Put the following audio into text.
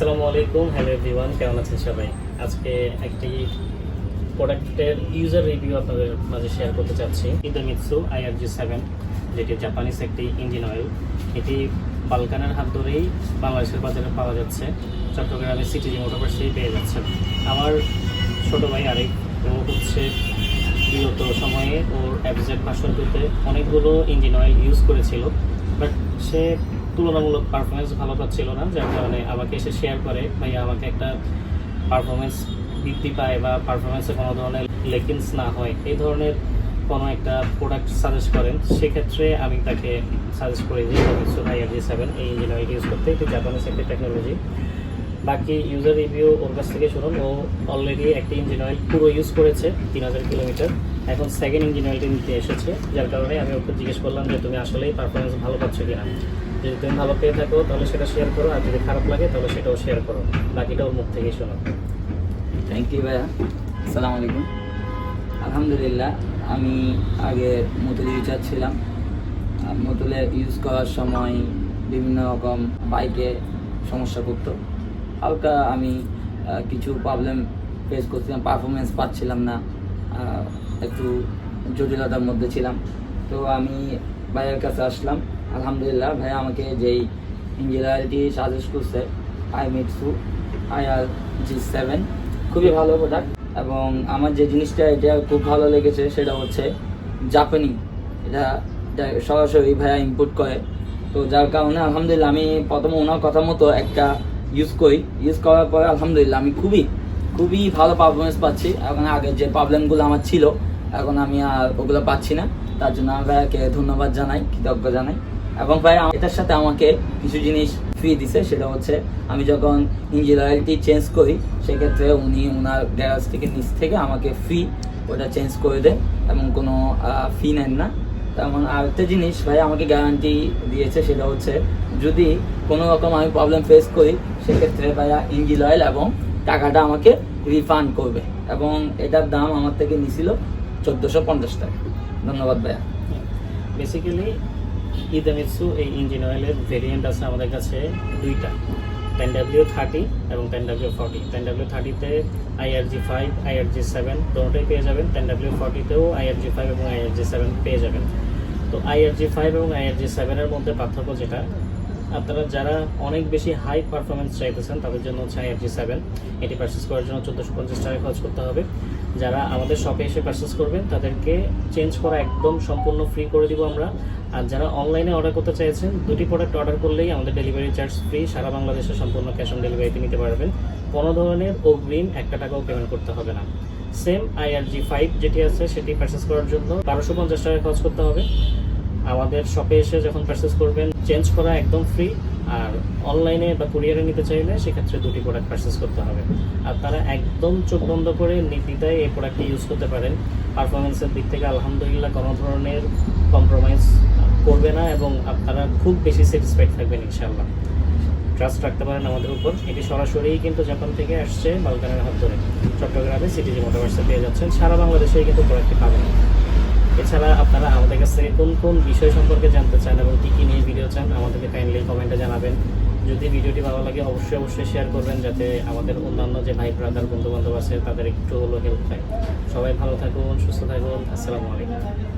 আসসালামু আলাইকুম। Hello everyone কেমন আছেন সবাই? আজকে একটি প্রোডাক্টের ইউজার রিভিউ আপনাদের মাঝে শেয়ার করতে চাচ্ছি। ইদোমিৎসু আইআরজি সেভেন যেটি জাপানিজ একটি ইঞ্জিন অয়েল এটি বালকানের হাত ধরেই বাংলাদেশের বাজারে পাওয়া যাচ্ছে। চট্টগ্রামের সিটিজি মোটরপার্সেই পেয়ে যাচ্ছে আমার ছোট ভাই আরেক, ও হচ্ছে বিগত সময়ে ওর অ্যাবজেট ভাষণটিতে অনেকগুলো ইঞ্জিন অয়েল ইউজ করেছিল। বাট সে তুলনামূলক পারফরমেন্স ভালো পাচ্ছিল না, যার কারণে আমাকে এসে শেয়ার করে। ভাইয়া আমাকে একটা পারফরমেন্স বৃদ্ধি পায় বা পারফরমেন্সে কোনো ধরনের লেকিংস না হয়, এই ধরনের কোনো একটা প্রোডাক্ট সাজেস্ট করেন, সেক্ষেত্রে আমি তাকে সাজেস্ট করে দিই করি যে আর জি সেভেন এই ইঞ্জিন অয়েল ইউজ করতে, এটি জাপানিজ একটি টেকনোলজি বাকি ইউজার রিভিউ ওর কাছ থেকে শুনুন, ও অলরেডি একটি ইঞ্জিন অয়েল পুরো ইউজ করেছে, তিন হাজার কিলোমিটার। এখন সেকেন্ড ইঞ্জিন অয়েলটি নিতে এসেছে, যার কারণে আমি ওকে জিজ্ঞেস করলাম যে, তুমি আসলেই পারফরমেন্স ভালো পাচ্ছ কিনা? যদি তুমি ভালো পেয়ে থাকো, তাহলে সেটা শেয়ার করো, আর যদি খারাপ লাগে, তাহলে সেটাও শেয়ার করো। বাকিটাও মুখ থেকেই শোনো। থ্যাংক ইউ ভাইয়া। আসসালামু আলাইকুম। আলহামদুলিল্লাহ, আমি আগে মোতুল ইউজার ছিলাম। মোতুলে ইউজ করার সময় বিভিন্ন রকম বাইকে সমস্যা করতো হালকা আমি কিছু প্রবলেম ফেস করছিলাম পারফরমেন্স পাচ্ছিলাম না। একটু জটিলতার মধ্যে ছিলাম। তো আমি ভাইয়ের কাছে আসলাম। আলহামদুলিল্লাহ, ভাইয়া আমাকে যেই ইঞ্জিন অয়েলটি সাজেস্ট করছে Idemitsu I R G seven খুবই ভালো প্রোডাক্ট এবং আমার যে জিনিসটা, এটা খুব ভালো লেগেছে, সেটা হচ্ছে জাপানি এটা সরাসরি ভাইয়া ইম্পোর্ট করে। তো যার কারণে আলহামদুলিল্লাহ, আমি প্রথমে ওনার কথা মতো একটা ইউজ করি। ইউজ করার পরে আলহামদুলিল্লাহ, আমি খুবই খুবই ভালো পারফরমেন্স পাচ্ছি। এখন আগের যে প্রবলেমগুলো আমার ছিল, এখন আমি আর ওগুলো পাচ্ছি না। তার জন্য আমি ভাইয়াকে ধন্যবাদ জানাই, কৃতজ্ঞ জানাই। এবং ভাই এটার সাথে আমাকে কিছু জিনিস ফ্রি দিছে, সেটা হচ্ছে আমি যখন ইঞ্জিন অয়েলটি চেঞ্জ করি, সেক্ষেত্রে উনি ওনার গ্যারাজ থেকে নিচ থেকে আমাকে ফ্রি ওটা চেঞ্জ করে দেন এবং কোনো ফি নেন না। তেমন আরেকটা জিনিস ভাই, আমাকে গ্যারান্টি দিয়েছে, সেটা হচ্ছে যদি কোনো রকম আমি প্রবলেম ফেস করি, সেক্ষেত্রে ভাইয়া ইঞ্জিন অয়েল এবং টাকাটা আমাকে রিফান্ড করবে। এবং এটার দাম আমার থেকে নিছিল চোদ্দোশো পঞ্চাশ টাকা। ধন্যবাদ ভাইয়া। বেসিক্যালি ইদামিৎসু এই ইঞ্জিন অয়েলের ভেরিয়েন্ট আছে আমাদের কাছে দুইটা। টেন ডাব্লিউ থার্টি এবং ten W forty ten W থার্টিতে IRG five IRG seven দুটোই পেয়ে যাবেন। টেন ডাব্লিউ ফর্টিতেও আইআরজি ফাইভ এবং আইআরজি সেভেন পেয়ে যাবেন। তো আইআরজি ফাইভ এবং আইআরজি সেভেনের মধ্যে পার্থক্য যেটা আপনারা যারা অনেক বেশি হাই পারফরমেন্স চাইতেছেন, তাদের জন্য হচ্ছে আইআরজি সেভেন এটি পারচেস করার জন্য চোদ্দোশো পঞ্চাশ টাকা খরচ করতে হবে। যারা আমাদের শপে এসে পারচেস করবেন, তাদেরকে চেঞ্জ করা একদম সম্পূর্ণ ফ্রি করে দিব আমরা। আর যারা অনলাইনে অর্ডার করতে চাইছেন, দুটি প্রোডাক্ট অর্ডার করলেই আমাদের ডেলিভারি চার্জ ফ্রি সারা বাংলাদেশে সম্পূর্ণ ক্যাশ অন ডেলিভারিতে নিতে পারবেন। কোনো ধরনের অগ্রিম একটা টাকাও পেমেন্ট করতে হবে না। সেম আইআরজি ফাইভ যেটি আছে, সেটি পারচেস করার জন্য বারোশো পঞ্চাশ টাকা খরচ করতে হবে। আমাদের শপে এসে যখন পারচেস করবেন চেঞ্জ করা একদম ফ্রি আর অনলাইনে বা কুরিয়ারে নিতে চাইলে সেক্ষেত্রে দুটি প্রোডাক্ট পারচেস করতে হবে। আর তারা একদম চোখ বন্ধ করে নির্দ্বিধায় এই প্রোডাক্টটি ইউজ করতে পারেন। পারফরমেন্সের দিক থেকে আলহামদুলিল্লাহ কোনো ধরনের কম্প্রোমাইজ করবে না এবং আপনারা খুব বেশি স্যাটিসফাইড থাকবেন, ইনশাআল্লাহ। ট্রাস্ট রাখতে পারেন আমাদের উপর। এটি সরাসরি কিন্তু জাপান থেকে আসছে বালকানের হাত ধরে। চট্টগ্রামে সিটিজি মোটরভার্সে পেয়ে যাচ্ছেন। সারা বাংলাদেশেই কিন্তু প্রোডাক্টটি পাবেন। এছাড়া আপনারা আমাদের কাছ থেকে কোন কোন বিষয় সম্পর্কে জানতে চান এবং কী কী নিয়ে ভিডিও চান, আমাদেরকে কাইন্ডলি কমেন্টে জানাবেন। যদি ভিডিওটি ভালো লাগে, অবশ্যই অবশ্যই শেয়ার করবেন যাতে আমাদের অন্যান্য যে ভাই ব্রাদার বন্ধু বান্ধব আছে, তাদের একটু হলো হেল্প পায়। সবাই ভালো থাকুন, সুস্থ থাকুন। আসসালামু আলাইকুম।